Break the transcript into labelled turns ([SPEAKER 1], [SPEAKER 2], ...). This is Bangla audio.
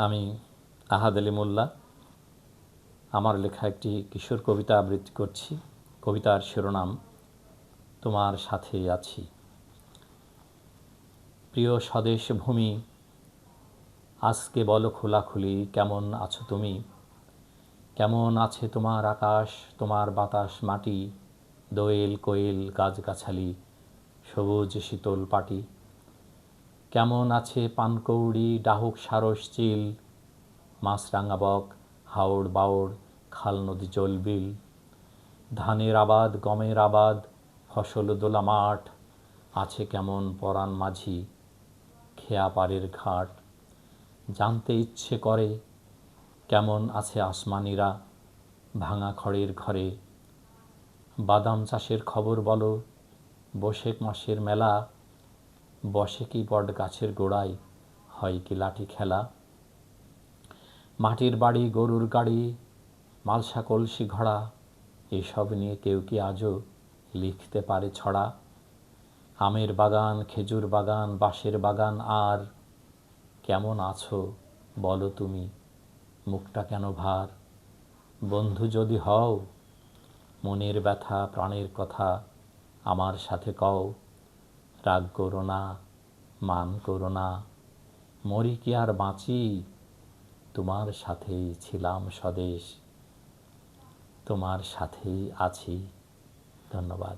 [SPEAKER 1] আমি আহাদ আলী মোল্লা। আমার লেখা একটি কিশোর কবিতা আবৃত্তি করছি। কবিতার শিরোনাম, তোমার সাথে আছি। প্রিয় স্বদেশ ভূমি, আজকে বলো খোলাখুলি, কেমন আছো তুমি? কেমন আছে তোমার আকাশ, তোমার বাতাস, মাটি, দোয়েল কোয়েল গাছগাছালি, সবুজ শীতল পাটি? কেমন আছে পানকৌড়ি, ডাহুক সারস, চিল মাছরাঙা বক হাওড় বাওড়, খাল নদী জলবিল ধানের আবাদ, গমের আবাদ, ফসল দোলা মাঠ, আছে কেমন পরাণ মাঝি, খেয়া পাড়ের ঘাট, জানতে ইচ্ছে করে কেমন আছে আসমানিরা, ভাঙা খড়ের ঘরে, বাদাম চাষের খবর বলো, বসেক মাসের মেলা বসে কি বট গাছের গোড়ায়? হয় কি লাঠি খেলা? মাটির বাড়ি, গরুর গাড়ি, মালসা কলসি ঘোড়া, এসব নিয়ে কেউ কি আজও লিখতে পারে ছড়া? আমের বাগান, খেজুর বাগান, বাঁশের বাগান আর কেমন আছো বলো তুমি? মুখটা কেন ভার? বন্ধু যদি হও, মনের ব্যথা, প্রাণের কথা আমার সাথে কও। রাগ করো না, মান করো না। মরি কি আর বাঁচি? তোমার সাথেই ছিলাম স্বদেশ, তোমার সাথেই আছি। ধন্যবাদ।